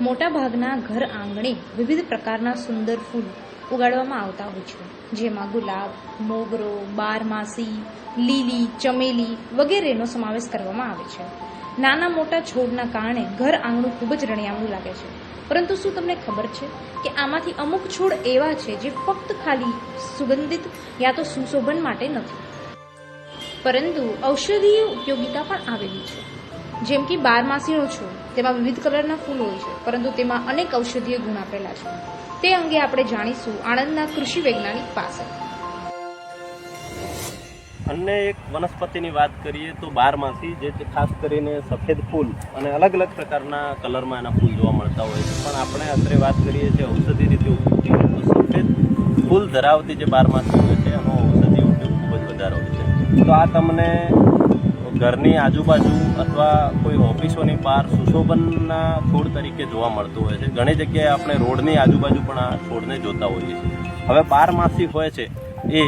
મોટાભાગના ઘર આંગણે વિવિધ પ્રકારના સુંદર ફૂલ ઉગાડવામાં આવતા હોય છે. જેમાં ગુલાબ, મોગરો, બારમાસી, લીલી, ચમેલી વગેરેનો સમાવેશ કરવામાં આવે છે. નાના મોટા છોડના કારણે ઘર આંગણું ખૂબ જ રણિયામણું લાગે છે. પરંતુ શું તમને ખબર છે કે આમાંથી અમુક છોડ એવા છે જે ફક્ત ખાલી સુગંધિત યા તો સુશોભન માટે નથી? પરંતુ ઔષધીય ઉપયોગિતા પણ આવેલી છે. જેમ કે બારમાસીનો છોડ તેમાં વિવિધ કલરના ફૂલ હોય છે, પરંતુ તેમાં અનેક ઔષધીય ગુણ આપેલા છે. તે અંગે આપણે જાણીશું આણંદના કૃષિ વૈજ્ઞાનિક પાસે. અન્ય એક વનસ્પતિની વાત કરીએ તો બારમાસી જે ખાસ કરીને સફેદ ફૂલ અને અલગ અલગ પ્રકારના કલરમાં એના ફૂલ જોવા મળતા હોય છે. પણ આપણે અત્યારે વાત કરીએ છીએ ઔષધિ રીતે ઉપયોગી સફેદ ફૂલ ધરાવતી જે બારમાસી હોય છે, એનો ઔષધિ ઉપયોગ ખૂબ જ વધારે હોય છે. તો આ તમને ઘરની આજુબાજુ અથવા કોઈ ઓફિસોની બહાર સુશોભનના છોડ તરીકે જોવા મળતું હોય છે. ઘણી જગ્યાએ આપણે રોડની આજુબાજુ પણ આ છોડને જોતા હોઈએ છીએ. હવે બારમાસી હોય છે એ